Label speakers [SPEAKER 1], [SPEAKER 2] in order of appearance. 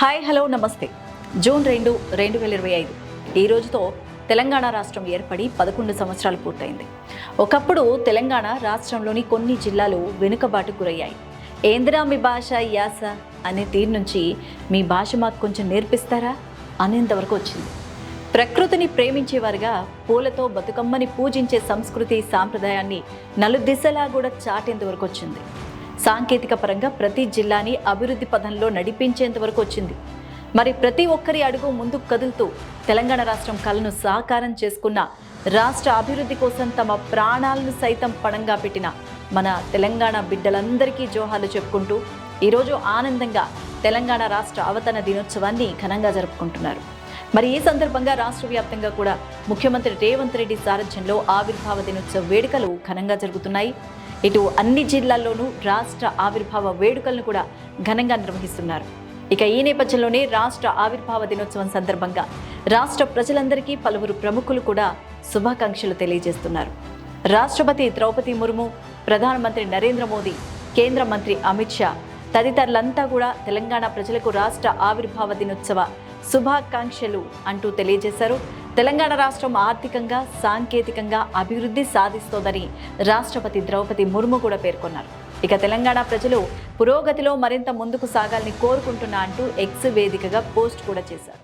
[SPEAKER 1] Hi hello నమస్తే. June రెండు రెండు వేల ఇరవై ఐదు. ఈ రోజుతో తెలంగాణ రాష్ట్రం ఏర్పడి పదకొండు సంవత్సరాలు పూర్తయింది. ఒకప్పుడు తెలంగాణ రాష్ట్రంలోని కొన్ని జిల్లాలు వెనుకబాటు గురయ్యాయి. ఏందిరా మీ భాష యాస అనే తీరు నుంచి మీ భాష మాకు కొంచెం నేర్పిస్తారా అనేంతవరకు వచ్చింది. ప్రకృతిని ప్రేమించేవారుగా పూలతో బతుకమ్మని పూజించే సంస్కృతి సాంప్రదాయాన్ని నలుదిశలా కూడా చాటేంతవరకు వచ్చింది. సాంకేతిక పరంగా ప్రతి జిల్లాని అభివృద్ధి పథంలో నడిపించేంత వరకు వచ్చింది. మరి ప్రతి ఒక్కరి అడుగు ముందుకు కదులుతూ తెలంగాణ రాష్ట్రం కలను సాకారం చేసుకున్న రాష్ట్ర అభివృద్ధి కోసం తమ ప్రాణాలను సైతం పణంగా పెట్టిన మన తెలంగాణ బిడ్డలందరికీ జోహాలు చెప్పుకుంటూ ఈరోజు ఆనందంగా తెలంగాణ రాష్ట్ర అవతరణ దినోత్సవాన్ని ఘనంగా జరుపుకుంటున్నారు. మరి ఈ సందర్భంగా రాష్ట్ర వ్యాప్తంగా కూడా ముఖ్యమంత్రి రేవంత్ రెడ్డి సారథ్యంలో ఆవిర్భావ దినోత్సవ వేడుకలు ఘనంగా జరుగుతున్నాయి. ఇటు అన్ని జిల్లాల్లోనూ రాష్ట్ర ఆవిర్భావ వేడుకలను కూడా ఘనంగా నిర్వహిస్తున్నారు. ఇక ఈ నేపథ్యంలోనే రాష్ట్ర ఆవిర్భావ దినోత్సవం సందర్భంగా రాష్ట్ర ప్రజలందరికీ పలువురు ప్రముఖులు కూడా శుభాకాంక్షలు తెలియజేస్తున్నారు. రాష్ట్రపతి ద్రౌపది ముర్ము ప్రధానమంత్రి నరేంద్ర మోదీ కేంద్ర మంత్రి అమిత్ షా తదితరులంతా కూడా తెలంగాణ ప్రజలకు రాష్ట్ర ఆవిర్భావ దినోత్సవ శుభాకాంక్షలు అంటూ తెలియజేశారు. తెలంగాణ రాష్ట్రం ఆర్థికంగా సాంకేతికంగా అభివృద్ధి సాధిస్తోందని రాష్ట్రపతి ద్రౌపది ముర్ము కూడా పేర్కొన్నారు. ఇక తెలంగాణ ప్రజలు పురోగతిలో మరింత ముందుకు సాగాలని కోరుకుంటున్నా అంటూ ఎక్స్ వేదికగా పోస్ట్ కూడా చేశారు.